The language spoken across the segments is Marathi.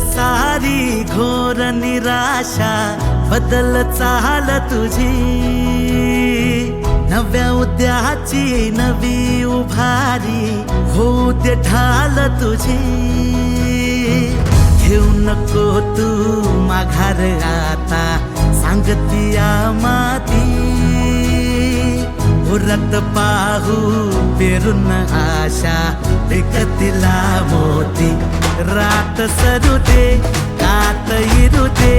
सारी घोर निराशा बदल चाल तुझी. नव्या उद्याची नवी उभारी होत ढाल तुझी. घेऊ नको तू माघार आता सांगतिया माती उरत पाहू पेरून आशा विकतीला मोती. रात सरुते कात इरुते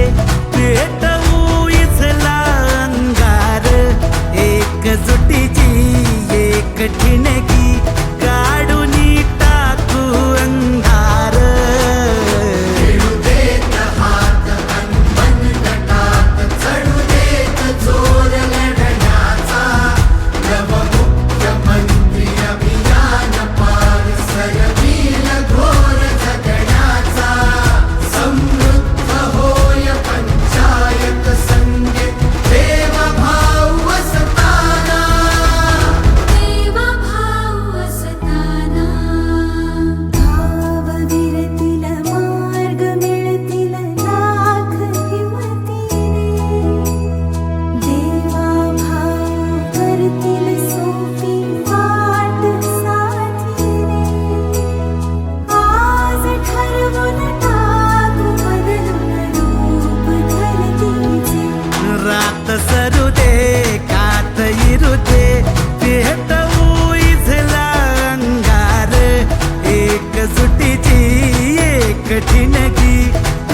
ఏ కఠినకి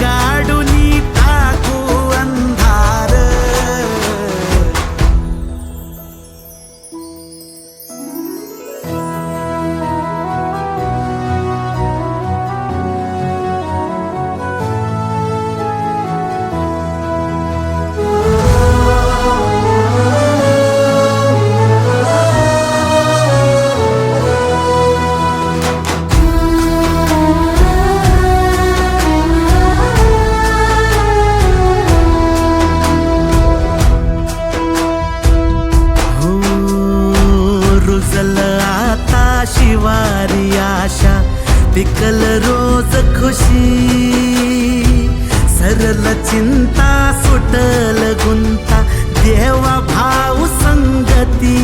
కాడు నీతో वारी आशा पिकल रोज खुशी. सरल चिंता सुटल गुंता देवा भाऊ संगती.